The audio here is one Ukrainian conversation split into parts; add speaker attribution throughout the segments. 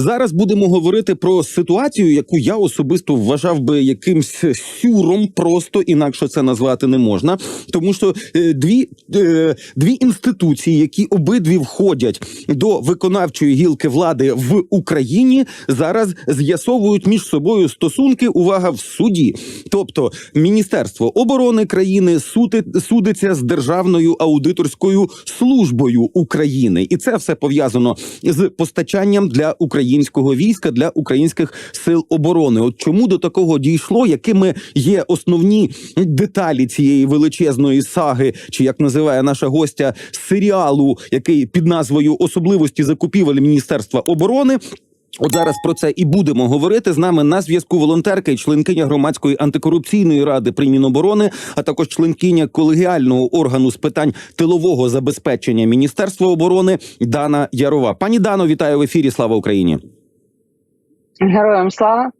Speaker 1: Зараз будемо говорити про ситуацію, яку я особисто вважав би якимсь сюром, просто інакше це назвати не можна. Тому що е, дві, е, дві інституції, які обидві входять до виконавчої гілки влади в Україні, зараз з'ясовують між собою стосунки. Увага в суді. Тобто, Міністерство оборони країни сути, судиться з Державною аудиторською службою України, і це все пов'язано з постачанням для українського війська для українських сил оборони. От чому до такого дійшло? Якими є основні деталі цієї величезної саги, чи як називає наша гостя серіалу, який під назвою особливості закупівель Міністерства оборони? От зараз про це і будемо говорити. З нами на зв'язку волонтерка і членкиня громадської антикорупційної ради при Міноборони, а також членкиня колегіального органу з питань тилового забезпечення Міністерства оборони Дана Ярова. Пані Дано, вітаю в ефірі. Слава Україні.
Speaker 2: Героям слава.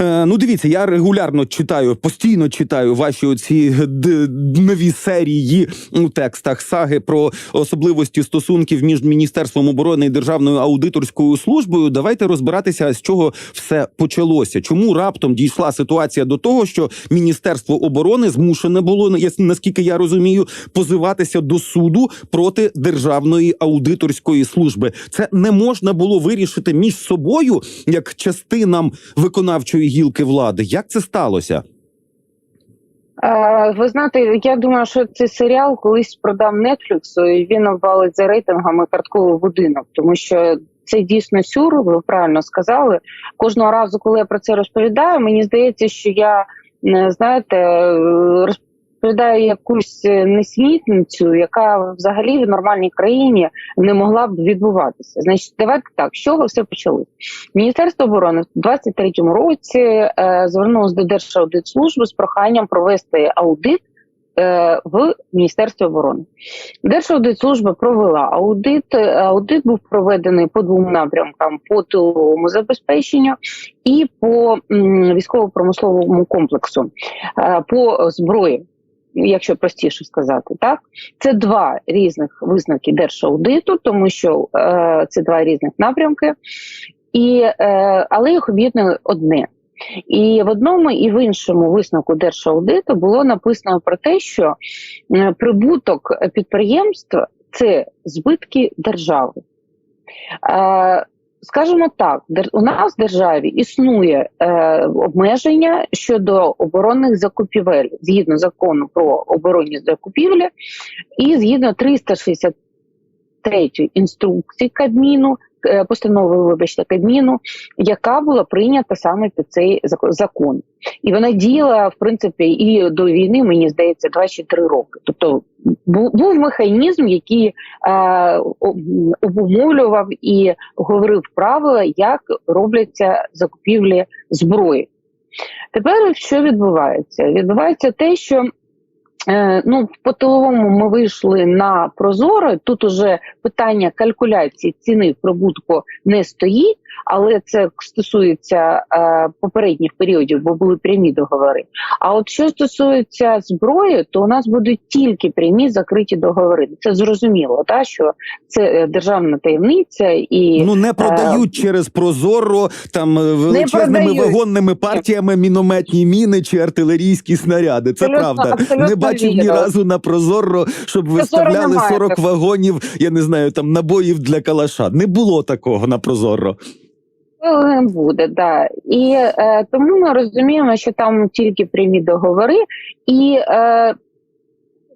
Speaker 1: Е, ну, дивіться, я регулярно читаю, постійно читаю ваші оці д- нові серії у текстах саги про особливості стосунків між міністерством оборони і державною аудиторською службою. Давайте розбиратися, з чого все почалося. Чому раптом дійшла ситуація до того, що міністерство оборони змушене було наскільки я розумію, позиватися до суду проти державної аудиторської служби. Це не можна було вирішити між собою як частинам виконавчої гілки влади. Як це сталося?
Speaker 2: Е, ви знаєте, я думаю, що цей серіал колись продав Нетфліксу, і він обвалить за рейтингами картковий будинок, тому що це дійсно сюр, ви правильно сказали. Кожного разу, коли я про це розповідаю, мені здається, що я е, знаєте, розповідаю якусь е, несмітницю, яка взагалі в нормальній країні не могла б відбуватися. Значить, давайте так, з чого все почалося? Міністерство оборони в 23-му році е, звернулося до Держаудитслужби з проханням провести аудит е, в Міністерстві оборони. Держаудитслужба провела аудит. Е, Аудит був проведений по двом напрямкам: по тиловому забезпеченню і по військово-промисловому комплексу, по зброї. Якщо простіше сказати, так це два різних висновки держаудиту, тому що е, це два різних напрямки, і, е, але їх об'єднує одне. І в одному і в іншому висновку держаудиту було написано про те, що е, прибуток підприємств це збитки держави. Скажімо так, у нас в державі існує е, обмеження щодо оборонних закупівель згідно закону про оборонні закупівлі, і згідно 363 інструкції Кабміну, постанови, вибачте, Кабміну, яка була прийнята саме під цей зак- закон. І вона діяла, в принципі, і до війни, мені здається, 2 чи 3 роки. Тобто був механізм, який е, обумовлював і говорив правила, як робляться закупівлі зброї. Тепер що відбувається? Відбувається те, що е, ну, по тиловому ми вийшли на прозоро. Тут уже питання калькуляції ціни прибутку не стоїть, але це стосується е, попередніх періодів, бо були прямі договори. А от що стосується зброї, то у нас будуть тільки прямі закриті договори. Це зрозуміло, та що це е, державна таємниця і
Speaker 1: Ну не продають через прозоро там е, величезними вагонними партіями мінометні міни чи артилерійські снаряди. Це
Speaker 2: Абсолютно-
Speaker 1: правда.
Speaker 2: абсолютно
Speaker 1: Не бачив ні разу на прозоро, щоб виставляли 40 вагонів. Я не знаю, там набоїв для калаша. Не було такого на прозоро.
Speaker 2: Не буде, да. І е, тому ми розуміємо, що там тільки прямі договори, і е,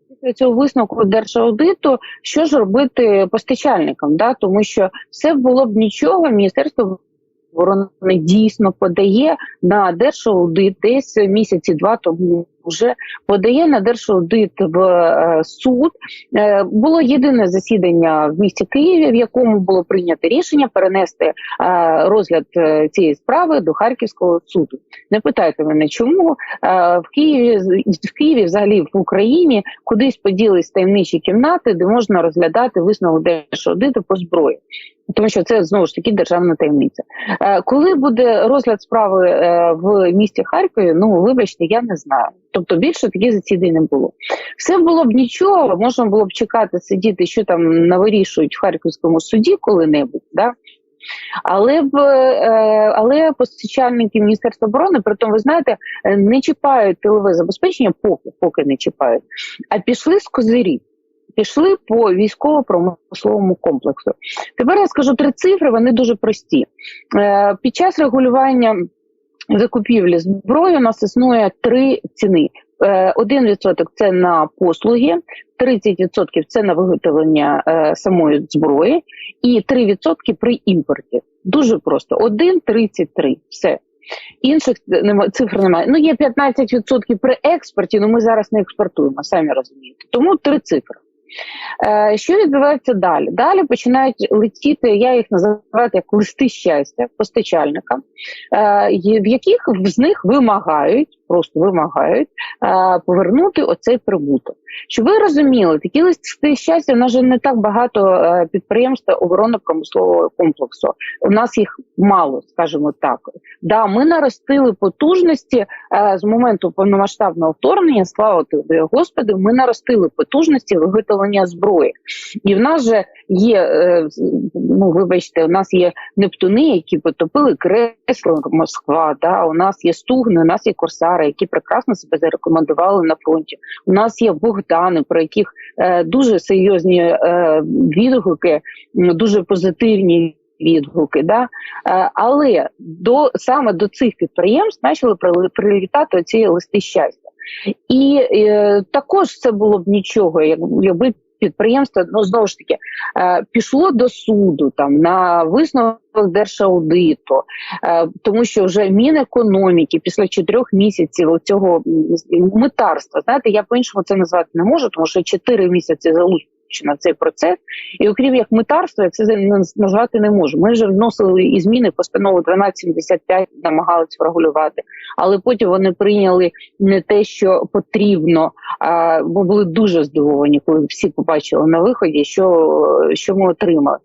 Speaker 2: після цього висновку держаудиту, що ж робити постачальникам, да? тому що все було б нічого, міністерство оборони дійсно подає на держаудит десь місяці два тому вже подає на держаудит в е, суд. Е, було єдине засідання в місті Києві, в якому було прийнято рішення перенести е, розгляд цієї справи до Харківського суду. Не питайте мене, чому в Києві в Києві, взагалі в Україні, кудись поділись таємничі кімнати, де можна розглядати висновок держаудиту по зброї. Тому що це знову ж таки державна таємниця. Коли буде розгляд справи в місті Харкові, ну вибачте, я не знаю. Тобто більше таких засідань не було. Все було б нічого, можна було б чекати, сидіти, що там навирішують в Харківському суді коли-небудь. Да? Але в е, але постачальники Міністерства оборони, при тому, ви знаєте, е, не чіпають тилове забезпечення, поки поки не чіпають, а пішли з козирів. Пішли по військово-промисловому комплексу. Тепер я скажу три цифри, вони дуже прості. Е, Під час регулювання закупівлі зброї у нас існує три ціни. Е, 1% це на послуги, 30% це на виготовлення е, самої зброї, і 3% при імпорті. Дуже просто: 1,33. Все. Інших нема, цифр немає. Ну, є 15% при експорті, але ми зараз не експортуємо, самі розумієте. Тому три цифри. Е, що відбувається далі? Далі починають летіти, я їх називаю як листи щастя постачальникам, е, в яких з них вимагають, просто вимагають е, повернути оцей прибуток. Щоб ви розуміли, такі листи щастя, у нас же не так багато е, підприємств оборонно-промислового комплексу. У нас їх мало, скажімо так. Да, ми наростили потужності е, з моменту повномасштабного вторгнення. Слава тобі, Господи, ми наростили потужності виготовлення зброї. І в нас же є, ну вибачте, у нас є Нептуни, які потопили кресло Москва. Да, у нас є стугни, у нас є корсари, які прекрасно себе зарекомендували на фронті. У нас є Богдани, про яких е, дуже серйозні е, відгуки, дуже позитивні відгуки. Да? Е, але до саме до цих підприємств почали прилітати оці листи щастя. І е, також це було б нічого, як- якби підприємство ну знову ж таки е, пішло до суду там на висновок держаудиту, е, тому що вже Мінекономіки після чотирьох місяців цього митарства, знаєте, я по-іншому це назвати не можу, тому що чотири місяці залучено в цей процес, і окрім як митарства, я це наз- назвати не можу. Ми вже вносили і зміни постанову 1275, намагалися врегулювати, але потім вони прийняли не те, що потрібно. А ми були дуже здивовані, коли всі побачили на виході, що, що ми отримали.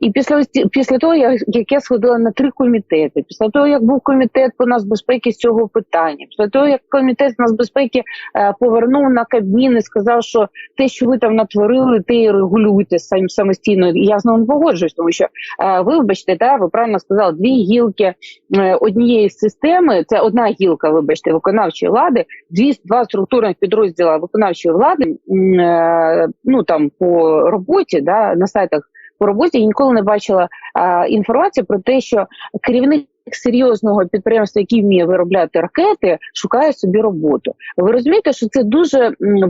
Speaker 2: І після після того, як, я сходила на три комітети, після того, як був комітет по нацбезпеки з цього питання, після того, як комітет з нацбезпеки е, повернув на Кабмін і сказав, що те, що ви там натворили, те і регулюєте самі самостійно. Я з ним погоджуюсь, тому що е, ви вибачте, та ви правильно сказали, дві гілки е, однієї системи. Це одна гілка, вибачте, виконавчої влади, дві два структурних підрозділа виконавчої влади. е, ну там по роботі, да на сайтах по роботі я ніколи не бачила е, інформацію про те, що керівник. Серйозного підприємства, який вміє виробляти ракети, шукає собі роботу. Ви розумієте, що це дуже м,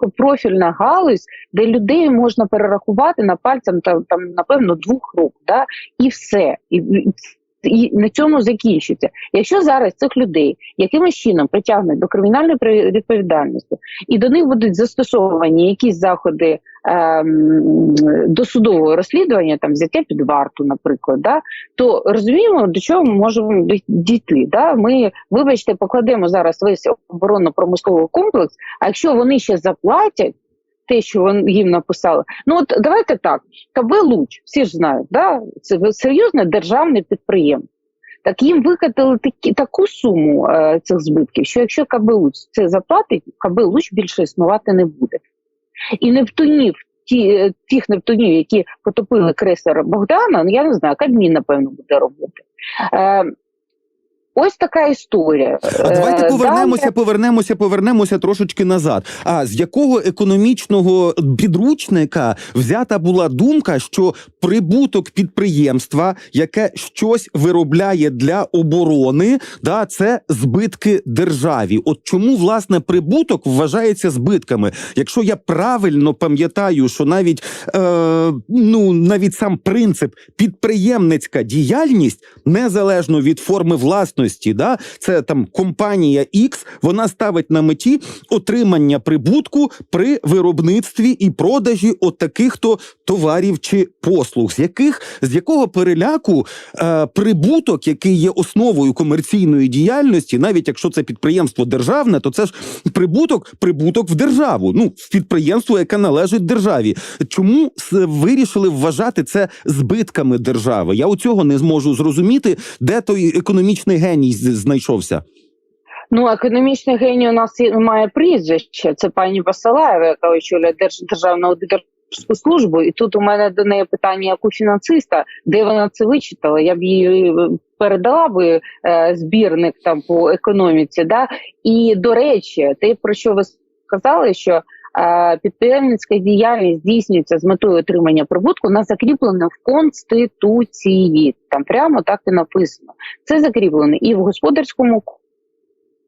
Speaker 2: вузькопрофільна галузь, де людей можна перерахувати на пальцям там, там напевно двох рук, да, і все. І, і, на цьому закінчиться. Якщо зараз цих людей якимось чином притягнуть до кримінальної відповідальності, і до них будуть застосовані якісь заходи ем, досудового розслідування, там взяття під варту, наприклад, да, то розуміємо, до чого ми можемо дійти. Да? Ми, вибачте, покладемо зараз весь оборонно-промисловий комплекс, а якщо вони ще заплатять. Те, що їм написали, ну от давайте так. КБ Луч, всі ж знають, да? це серйозне державне підприємство. Так їм викатили такі таку суму е, цих збитків, що якщо КБ Луч це заплатить, КБ Луч більше існувати не буде. І Нептунів, ті, е, тих Нептунів, які потопили крейсер Богдана, ну я не знаю, Кабмін, напевно, буде робити. Е, ось така історія.
Speaker 1: А давайте
Speaker 2: Е,
Speaker 1: повернемося,
Speaker 2: далі-
Speaker 1: повернемося, повернемося трошечки назад. А з якого економічного підручника взята була думка, що прибуток підприємства, яке щось виробляє для оборони, да, це збитки державі? От чому власне прибуток вважається збитками? Якщо я правильно пам'ятаю, що навіть е, ну навіть сам принцип підприємницька діяльність незалежно від форми власності, да, це там компанія X, вона ставить на меті отримання прибутку при виробництві і продажі от таких то товарів чи послуг, з яких з якого переляку е, прибуток, який є основою комерційної діяльності, навіть якщо це підприємство державне, то це ж прибуток, прибуток в державу, ну в підприємство, яке належить державі. Чому вирішили вважати це збитками держави? Я у цього не зможу зрозуміти, де той економічний геній з- знайшовся.
Speaker 2: Ну, економічний геній у нас має прізвище. Це пані Басалаєва, яка очолює Держ, державний аудитор службу, і тут у мене до неї питання як у фінансиста, де вона це вичитала. Я б їй е, передала би е, збірник там по економіці. Да? І до речі, те, про що ви сказали, що підприємницька діяльність здійснюється з метою отримання прибутку, вона закріплена в конституції. Там прямо так і написано. Це закріплено і в господарському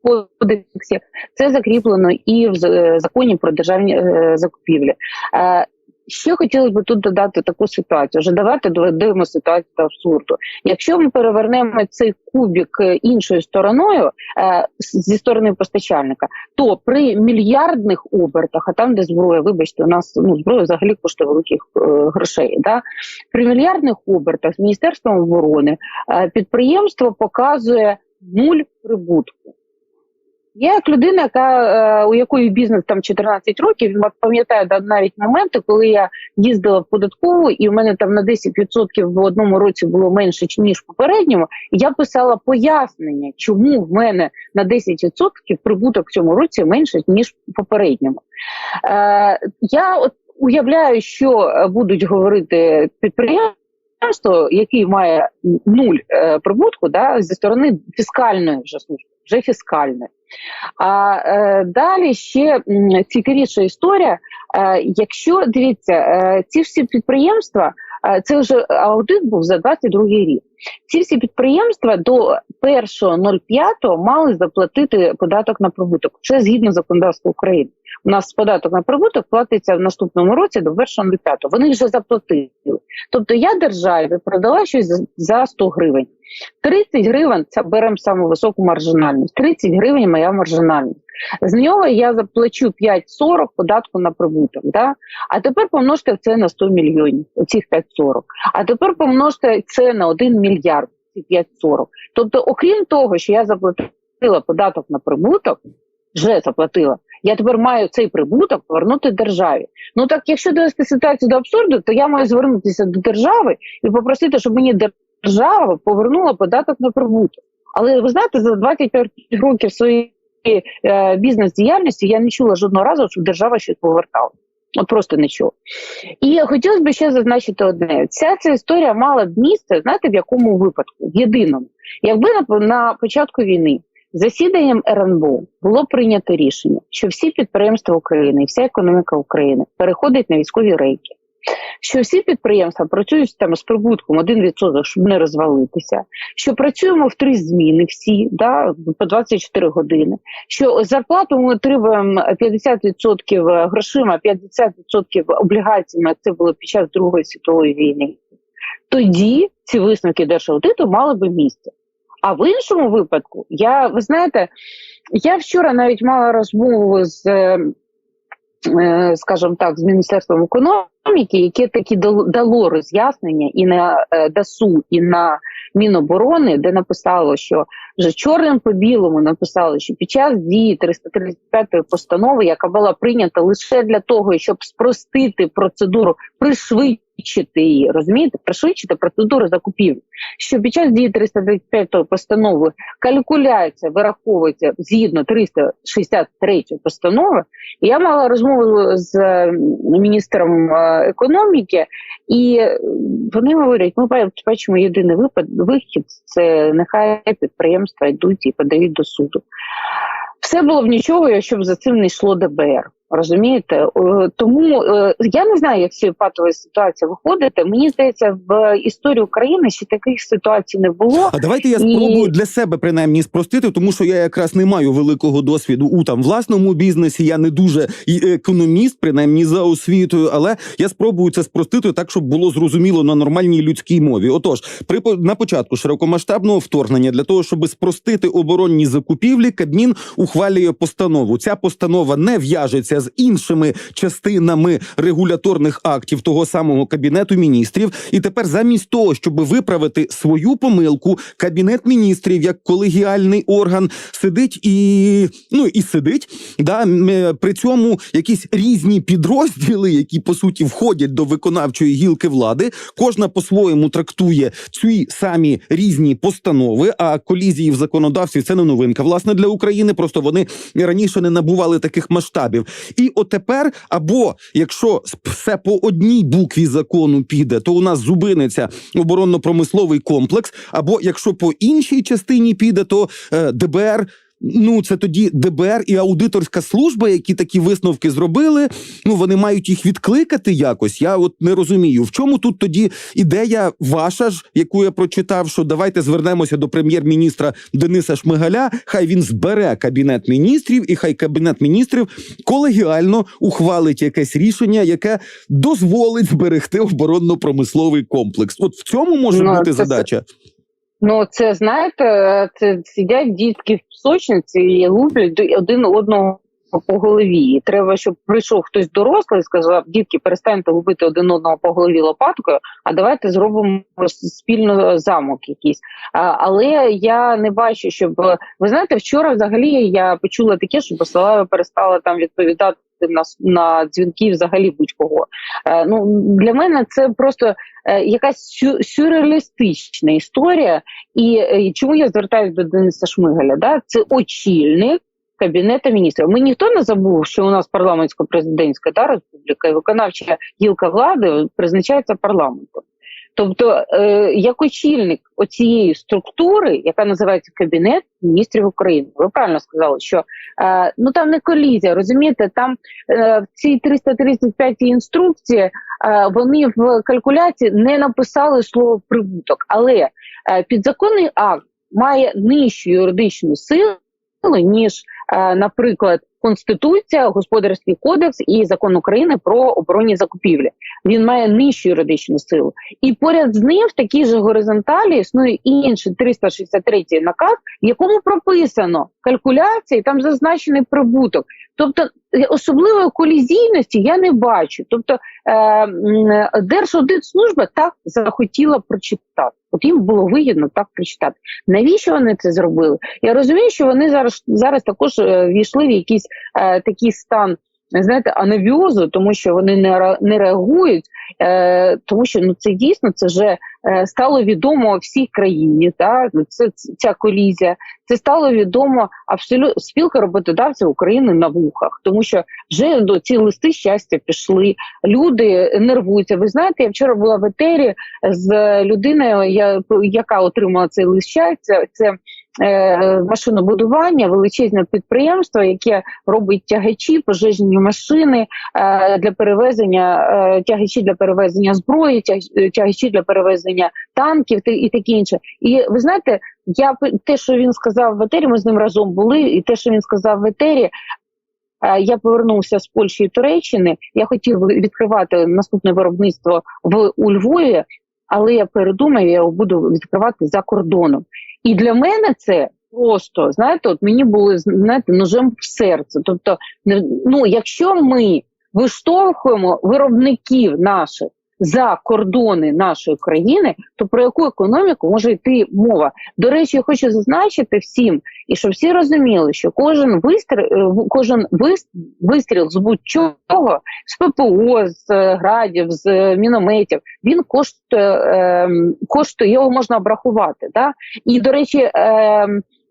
Speaker 2: кодексі, це закріплено і в законі про державні е, закупівлі. Ще хотілося б тут додати таку ситуацію. Вже давайте доведемо ситуацію до абсурду. Якщо ми перевернемо цей кубік е, іншою стороною е, зі сторони постачальника, то при мільярдних обертах, а там, де зброя, вибачте, у нас ну зброя взагалі коштує великих е, грошей. Да? При мільярдних обертах з міністерством оборони е, підприємство показує нуль прибутку. Я як людина, яка е, у якої бізнес там 14 років, пам'ятаю навіть моменти, коли я їздила в податкову, і в мене там на 10% в одному році було менше ніж в попередньому. Я писала пояснення, чому в мене на 10% прибуток в цьому році менше ніж в попередньому. Е, я от уявляю, що будуть говорити підприємство, який має нуль е, прибутку, да, зі сторони фіскальної вже служби, вже фіскальної. А е, далі ще цікавіша історія. Е, якщо дивіться, е, ці всі підприємства, це вже аудит був за 22 рік. Ці всі підприємства до 1.05 мали заплатити податок на прибуток. Це згідно законодавства України. У нас податок на прибуток платиться в наступному році до 1.05. Вони вже заплатили. Тобто я державі продала щось за 100 гривень. 30 гривень це беремо саму високу маржинальність. 30 гривень моя маржинальність. З нього я заплачу 5,40 податку на прибуток. Да? А тепер помножте це на 100 мільйонів, оцих 5,40. А тепер помножте це на 1 мільярд, ці 5,40. Тобто, окрім того, що я заплатила податок на прибуток, вже заплатила. Я тепер маю цей прибуток повернути державі. Ну так, якщо довести ситуацію до абсурду, то я маю звернутися до держави і попросити, щоб мені держава повернула податок на прибуток. Але ви знаєте, за 25 років своєї е, бізнес-діяльності я не чула жодного разу, щоб держава щось повертала. От просто не чула. І хотілося б ще зазначити одне: ця ця історія мала б місце, знаєте, в якому випадку? В єдиному. Якби на, на початку війни засіданням РНБО було прийнято рішення, що всі підприємства України вся економіка України переходить на військові рейки. Що всі підприємства працюють там з прибутком 1%, щоб не розвалитися, що працюємо в три зміни всі, да, по 24 години, що зарплату ми отримуємо 50% грошима, 50% облігаціями, це було під час Другої світової війни. Тоді ці висновки держаудиту мали би місце. А в іншому випадку, я ви знаєте, я вчора навіть мала розмову з, е, е, скажімо так, з міністерством економіки, яке таки дало роз'яснення і на е, ДАСУ, і на Міноборони, де написало, що вже чорним по білому написали, що під час дії 335 постанови, яка була прийнята лише для того, щоб спростити процедуру, пришвидшити її, розумієте, пришвидшити процедуру закупівлі, що під час дії 335 постанови калькуляція вираховується згідно 363 постанови. Я мала розмову з е, міністром е, економіки, і вони говорять: ми бачимо єдиний випад, вихід це нехай підприємства йдуть і подають до суду. Все було б нічого, якщо б за цим не йшло ДБР. Розумієте, Е, тому е, я не знаю, як з цієї патової ситуації виходити. Мені здається, в історії України ще таких ситуацій не було.
Speaker 1: А давайте я
Speaker 2: І-
Speaker 1: спробую для себе принаймні спростити, тому що я якраз не маю великого досвіду у там власному бізнесі. Я не дуже і економіст, принаймні за освітою, але я спробую це спростити так, щоб було зрозуміло на нормальній людській мові. Отож, при на початку широкомасштабного вторгнення для того, щоб спростити оборонні закупівлі, Кабмін ухвалює постанову. Ця постанова не в'яжеться з іншими частинами регуляторних актів того самого кабінету міністрів. І тепер, замість того, щоб виправити свою помилку, кабінет міністрів як колегіальний орган сидить і ну і сидить. Да е, при цьому якісь різні підрозділи, які по суті входять до виконавчої гілки влади, кожна по-своєму трактує ці самі різні постанови. А колізії в законодавстві це не новинка. Власне для України просто вони раніше не набували таких масштабів. І отепер, або якщо все по одній букві закону піде, то у нас зубиниться оборонно-промисловий комплекс. Або якщо по іншій частині піде, то е, ДБР. Ну, це тоді ДБР і аудиторська служба, які такі висновки зробили. Ну вони мають їх відкликати якось. Я от не розумію, в чому тут тоді ідея ваша ж, яку я прочитав, що давайте звернемося до прем'єр-міністра Дениса Шмигаля. Хай він збере кабінет міністрів, і хай кабінет міністрів колегіально ухвалить якесь рішення, яке дозволить зберегти оборонно-промисловий комплекс. От в цьому може
Speaker 2: Ну,
Speaker 1: бути
Speaker 2: це-
Speaker 1: задача.
Speaker 2: Ну, це знаєте, це сидять дітки в пісочниці і луплять один одного по голові. Треба, щоб прийшов хтось дорослий і сказав: дітки, перестаньте губити один одного по голові лопаткою, а давайте зробимо спільно замок якийсь. Але я не бачу, щоб ви знаєте, вчора взагалі я почула таке, що Басилаєва перестала там відповідати. На, на дзвінки взагалі будь-кого. Е, ну для мене це просто е, якась сю- сюрреалістична історія. І е, чому я звертаюся до Дениса Шмигаля? Да? Це очільник кабінету міністрів. Ми ніхто не забув, що у нас парламентсько-президентська да, республіка і виконавча гілка влади призначається парламентом. Тобто, е, як очільник оцієї структури, яка називається Кабінет міністрів України, ви правильно сказали, що е, ну там не колізія, розумієте, там е, в цій 335 інструкції вони в калькуляції не написали слово прибуток, але підзаконний акт має нижчу юридичну силу, ніж, наприклад, Конституція, Господарський кодекс і закон України про оборонні закупівлі. Він має нижчу юридичну силу. І поряд з ним в такій же горизонталі існує інший 363 наказ, в якому прописано калькуляції, там зазначений прибуток. Тобто особливої колізійності я не бачу. Тобто е, Держаудитслужба так захотіла прочитати. От їм було вигідно так прочитати. Навіщо вони це зробили? Я розумію, що вони зараз зараз також е, війшли в якийсь е, такий стан. Знаєте, анавіозу, тому що вони не не реагують, е, тому що ну це дійсно це вже е, стало відомо всій країні. Та це ця колізія. Це стало відомо абсолютно спілка роботодавців України на вухах, тому що вже до ці листи щастя пішли. Люди нервуються. Ви знаєте, я вчора була в етері з людиною, я, яка отримала цей лист щастя. Це машинобудування, величезне підприємство, яке робить тягачі, пожежні машини е, для перевезення, е, тягачі для перевезення зброї, тяг- тягачі для перевезення танків і таке інше. І ви знаєте, я те, що він сказав в етері, ми з ним разом були, і те, що він сказав в етері. е, Я повернувся з Польщі і Туреччини. Я хотів відкривати наступне виробництво в у Львові, але я передумаю, я його буду відкривати за кордоном. І для мене це просто знаєте, от мені було знаєте, ножем в серце. Тобто, ну якщо ми виштовхуємо виробників наших за кордони нашої країни, то про яку економіку може йти мова? До речі, я хочу зазначити всім, і щоб всі розуміли, що кожен вистріл, кожен вис- вистріл з будь-чого, з ППО, з е, градів, з е, мінометів, він коштує, е, коштує його можна обрахувати. Да? І до речі, е,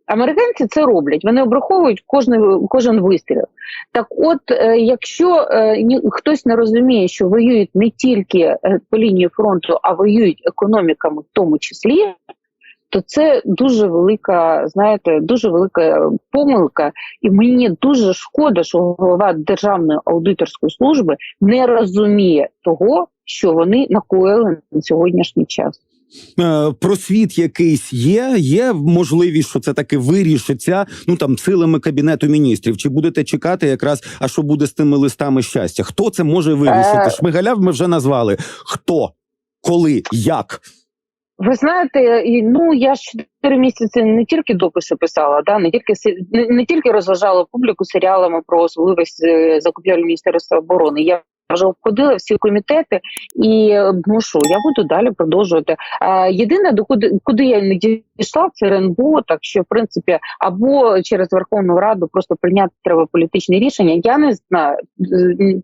Speaker 2: американці це роблять. Вони обраховують кожен, кожен вистріл. Так, от, е, якщо е, хтось не розуміє, що воюють не тільки е, по лінії фронту, а воюють економіками в тому числі. То це дуже велика, знаєте, дуже велика помилка, і мені дуже шкода, що голова Державної аудиторської служби не розуміє того, що вони накоїли на сьогоднішній час.
Speaker 1: Е, просвіт якийсь є. Є можливість, що це таки вирішиться. Ну там силами кабінету міністрів. Чи будете чекати якраз? А що буде з тими листами щастя? Хто це може вирішити?
Speaker 2: Е.
Speaker 1: Шмигаля ми вже назвали. Хто, коли, як?
Speaker 2: Ви знаєте, ну я ж чотири місяці не тільки дописи писала, да не тільки не, не тільки розважала публіку серіалами про особливості е, закупівель міністерства оборони. Я вже обходила всі комітети, і мушу. ну що, я буду далі продовжувати. Єдине, до куди, куди я не дійшла, це РНБО, так що в принципі або через Верховну Раду просто прийняти треба політичне рішення. Я не знаю.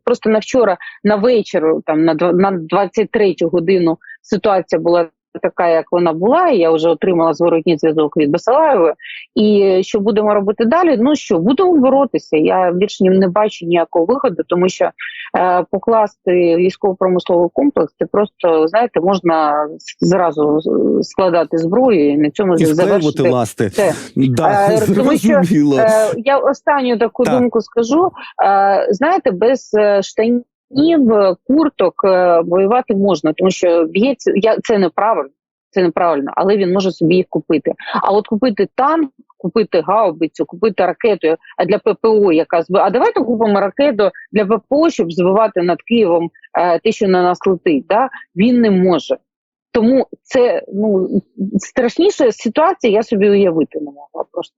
Speaker 2: Просто на вчора на вечір, там на 23 годину ситуація була така, як вона була. і Я вже отримала зворотній зв'язок від Басалаєва. І що будемо робити далі? Ну що будемо боротися? Я більше не бачу ніякого виходу, тому що е, покласти військово-промисловий комплекс, це просто знаєте, можна зразу складати зброю і на цьому
Speaker 1: І
Speaker 2: завершити.
Speaker 1: ласти.
Speaker 2: це.
Speaker 1: Да,
Speaker 2: Е, тому що. Е, я останню таку
Speaker 1: Так.
Speaker 2: думку скажу. Е, знаєте, без е, штанів, е, курток е, воювати можна, тому що б'ється я це неправильно. Це неправильно, але він може собі їх купити. А от купити танк, купити гаубицю, купити ракету а для ППО, яка зб... А давайте купимо ракету для ППО, щоб збивати над Києвом е, те, що на нас летить. Да? Він не може. Тому це ну страшніша ситуація, я собі уявити не могла просто.